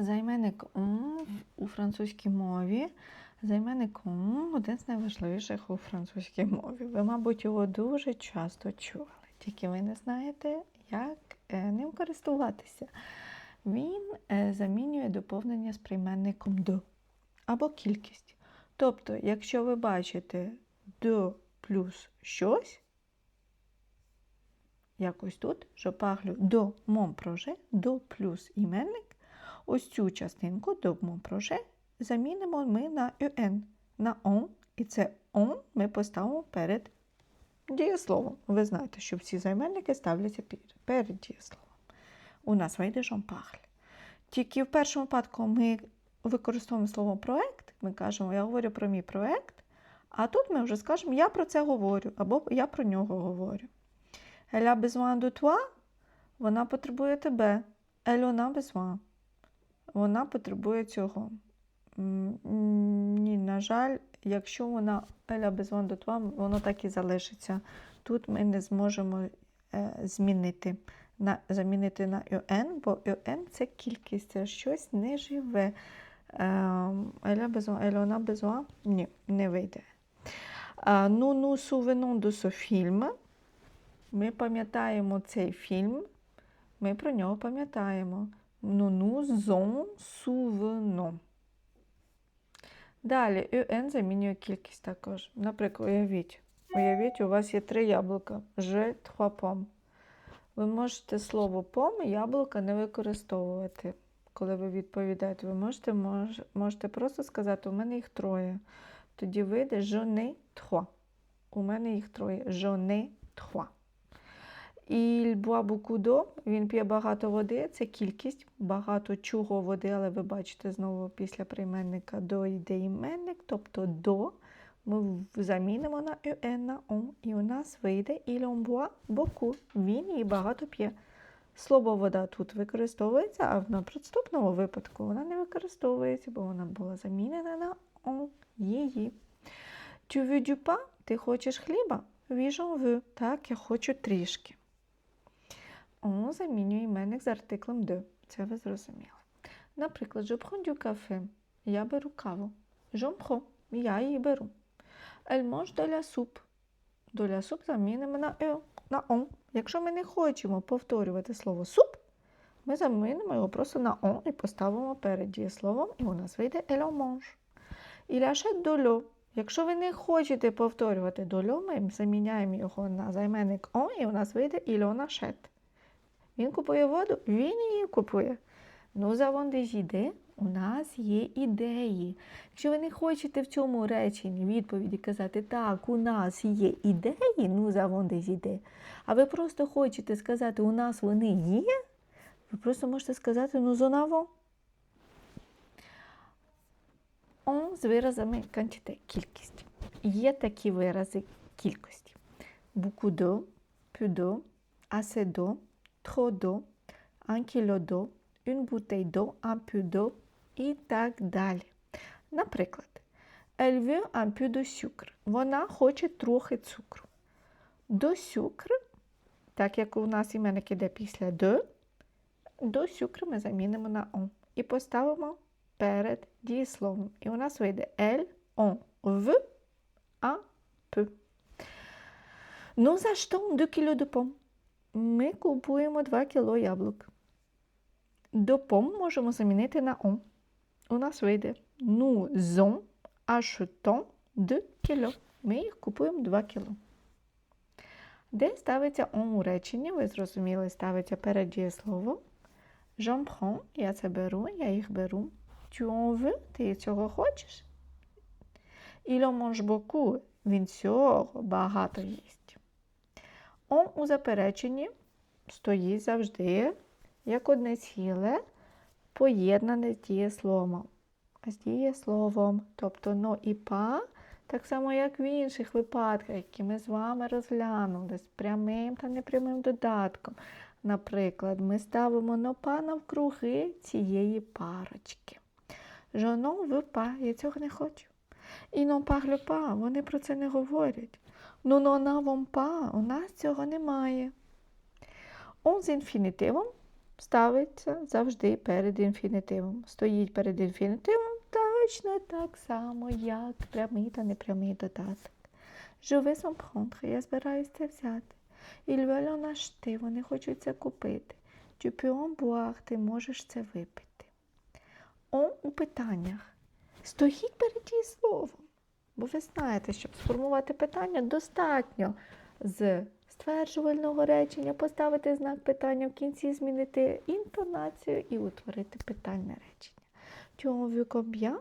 Займенник «on» у французькій мові. Займенник «on» – один з найважливіших у французькій мові. Ви, мабуть, його дуже часто чули, тільки ви не знаєте, як е, ним користуватися. Він е, замінює доповнення з прийменником «de» або кількість. Тобто, якщо ви бачите «de» плюс щось, якось тут, je parle de mon projet, до плюс іменник, ось цю частинку до mon projet замінимо ми на un, на on, і це on ми поставимо перед дієсловом. Ви знаєте, що всі займенники ставляться перед дієсловом. У нас вийде parle. Тільки в першому випадку ми використовуємо слово проект, ми кажемо, я говорю про мій проект, а тут ми вже скажемо, я про це говорю, або я про нього говорю. A besoin de. Вона потребує тебе. A besoin. Вона потребує цього. Ні, на жаль, якщо вона besoin de toi, воно так і залишиться. Тут ми не зможемо е, змінити, на, замінити на un, бо un – це кількість, це щось. Е, elle a besoin, elle en a besoin. Ні, не вийде. Nous nous souvenons de. Ми пам'ятаємо цей фільм, ми про нього пам'ятаємо. Nous nous en souvenons. Далі UN замінює кількість також. Наприклад, уявіть, уявіть, у вас є три яблука. Je trois pommes. Ви можете слово пом яблука не використовувати, коли ви відповідаєте. Ви можете, мож, можете просто сказати, у мене їх троє. Тоді вийде n'ai trois. У мене їх троє. Je n'ai Il boit він п'є багато води, це кількість, багато чого води, але ви бачите знову після прийменника до йде іменник, тобто до ми замінимо на un, на on, і у нас вийде il en він її багато п'є. Слово вода тут використовується, а в наступному випадку вона не використовується, бо вона була замінена на on, її. Tu veux du? Ти хочеш хліба? Oui, j'en. Так, я хочу трішки. On замінює іменник з артиклем de. Це ви зрозуміли. Наприклад, je prends du. Я беру каву. J'en. Я її беру. Elle mange de la soupe. Замінимо на e, на on. Якщо ми не хочемо повторювати слово суп, ми замінимо його просто на on і поставимо перед дієсловом, і у нас вийде elle en mange. Il. Якщо ви не хочете повторювати до льо, ми заміняємо його на займенник on, і у нас вийде en achète. Він купує воду, він її купує. Avons des idées. У нас є ідеї. Якщо ви не хочете в цьому реченні відповіді казати так, у нас є ідеї, avons des idées, а ви просто хочете сказати, у нас вони є, ви просто можете сказати en avons. On з виразами quantité, кількість. Є такі вирази кількості. D'eau, assez d'eau, trop d'eau, un kilo d'eau, une bouteille d'eau, un peu d'eau і так далі. Наприклад, peu de sucre. Вона хоче трохи цукру. До сюкр, так як у нас іменник іде після de, до сюкр ми замінимо на on і поставимо перед дієсловом. І у нас вийде elle, on. Nous achetons 2 кг de pommes. Ми купуємо 2 кг яблук. До пом можемо замінити на on. У нас вийде nous en achetons 2 кг. Ми їх купуємо 2 кг. Де ставиться on у реченні, ви зрозуміли, ставиться перед дієсловом. J'en prends, я це беру, я їх беру. Tu en ти цього хочеш? Il en mange він цього багато їсть. Он у запереченні стоїть завжди як одне ціле, поєднане з дієсловом. З дієсловом, тобто но і па, так само, як в інших випадках, які ми з вами розглянули, з прямим та непрямим додатком. Наприклад, ми ставимо но па навкруги цієї парочки. N'en veux я цього не хочу. І parle pas, вони про це не говорять. Ну, n'en avons pas, у нас цього немає. Он з інфінітивом ставиться завжди перед інфінітивом. Стоїть перед інфінітивом точно так само, як прямий та непрямий додаток. Je vais en я збираюсь це взяти. Ils veulent en acheter, вони хочуть це купити. Tu boire, ти можеш це випити. On у питаннях. Стоїть перед дієсловом. Бо ви знаєте, щоб сформувати питання, достатньо з стверджувального речення поставити знак питання в кінці, змінити інтонацію і утворити питальне речення. En veux?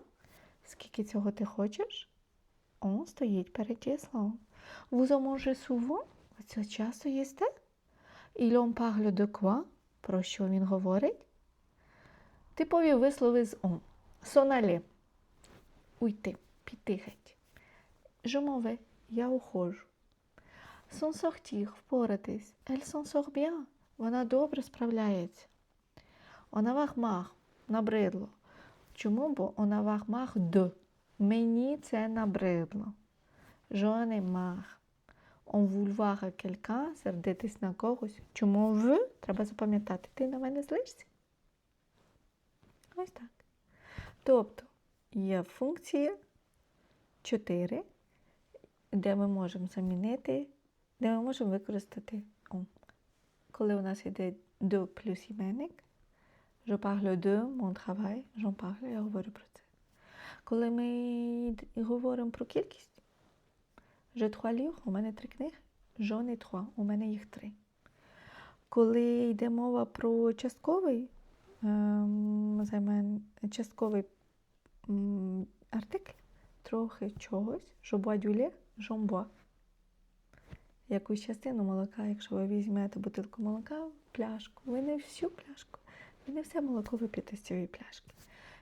Скільки цього ти хочеш? Он стоїть перед дієсловом. Vous mangez souvent? Це часто їсте? En parle de quoi? Про що він говорить? Типові вислови з on. Соналі. Уйти, піти геть. Je m'en vais. Я ухожу. S'en sortir, впоратись. Elle s'en sort bien. Вона добре справляється. On marre. Набридло. Чому? Бо on marre de. Мені це набридло. J'en ai marre. On vouloir сердитись на когось. Чому в? Треба запам'ятати. Ти на мене злишся? Ось так. Тобто є функція 4, де ми можемо замінити, де ми можемо використати. Коли у нас йде до плюс іменник, je parle de mon travail, j'en parle, я говорю про це. Коли ми говоримо про кількість, je trois livres, у мене три книги, j'en ai trois, у мене їх три. Коли йде мова про частковий, ем, частковий артикль, трохи чогось, je bois bois. Якусь частину молока, якщо ви візьмете бутилку молока, пляшку, ви не всю пляшку, ви не все молоко вип'єте з цієї пляшки.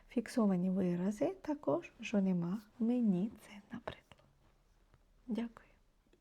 Фіксовані вирази також, що нема, мені це набридло. Дякую.